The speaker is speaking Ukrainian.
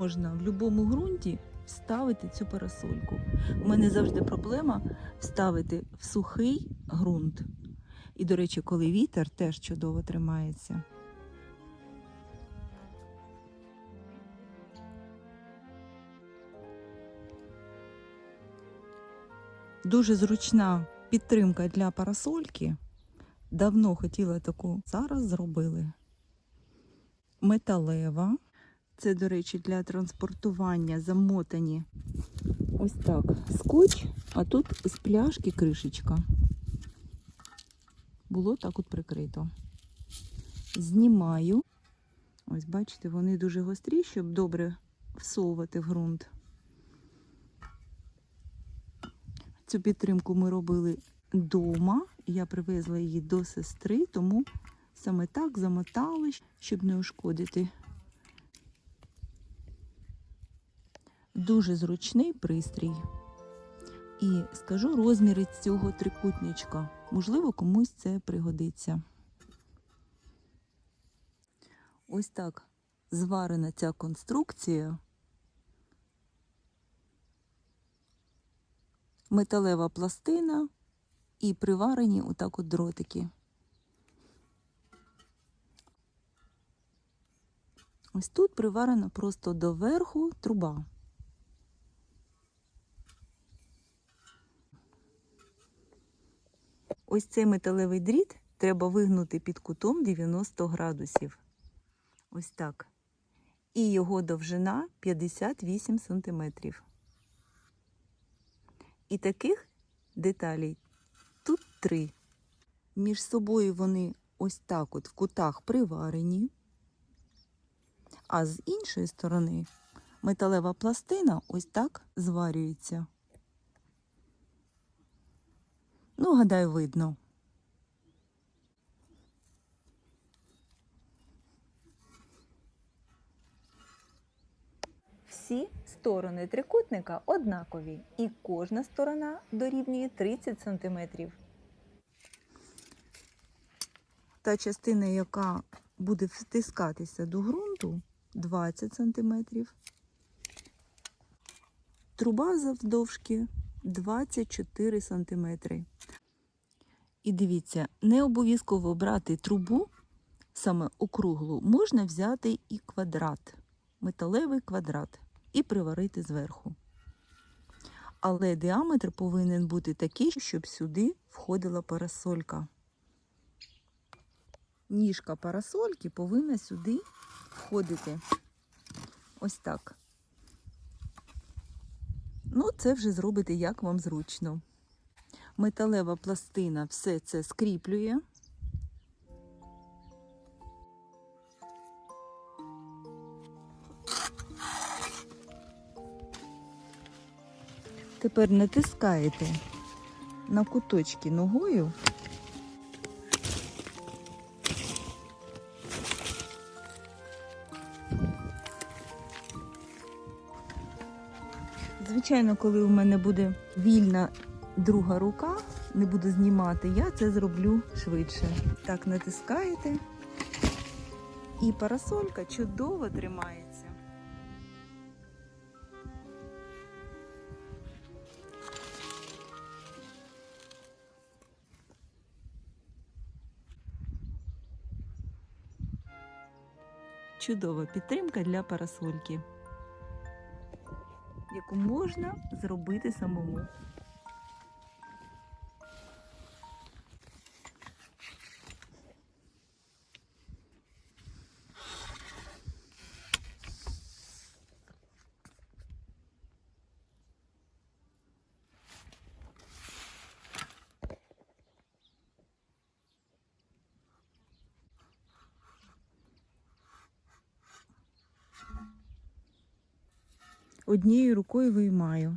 можна в будь-якому ґрунті вставити цю парасольку. У мене завжди проблема вставити в сухий ґрунт. І, до речі, коли вітер теж чудово тримається. Дуже зручна підтримка для парасольки. Давно хотіла таку, зараз зробили. Металева. Це, до речі, для транспортування замотані ось так скотч, а тут з пляшки кришечка. Було так от прикрито. Знімаю. Ось, бачите, вони дуже гострі, щоб добре всовувати в ґрунт. Цю підтримку ми робили вдома. Я привезла її до сестри, тому саме так замотали, щоб не ушкодити. Дуже зручний пристрій. І скажу розміри цього трикутничка. Можливо, комусь це пригодиться. Ось так зварена ця конструкція. Металева пластина і приварені отак от дротики. Ось тут приварена просто доверху труба. Ось цей металевий дріт треба вигнути під кутом 90 градусів. Ось так. І його довжина 58 сантиметрів. І таких деталей тут три. Між собою вони ось так от в кутах приварені. А з іншої сторони металева пластина ось так зварюється. Ну, гадаю, видно. Всі сторони трикутника однакові, і кожна сторона дорівнює 30 см. Та частина, яка буде втискатися до ґрунту, 20 см. Труба завдовжки 24 см. І дивіться, не обов'язково брати трубу, саме округлу, можна взяти і квадрат, металевий квадрат, і приварити зверху. Але діаметр повинен бути такий, щоб сюди входила парасолька. Ніжка парасольки повинна сюди входити. Ось так. Ну, це вже зробите, як вам зручно. Металева пластина все це скріплює. Тепер натискаєте на куточки ногою. Звичайно, коли у мене буде вільна друга рука, не буду знімати, я це зроблю швидше. Так натискаєте, і парасолька чудово тримається. Чудова підтримка для парасольки, яку можна зробити самому. Однією рукою виймаю.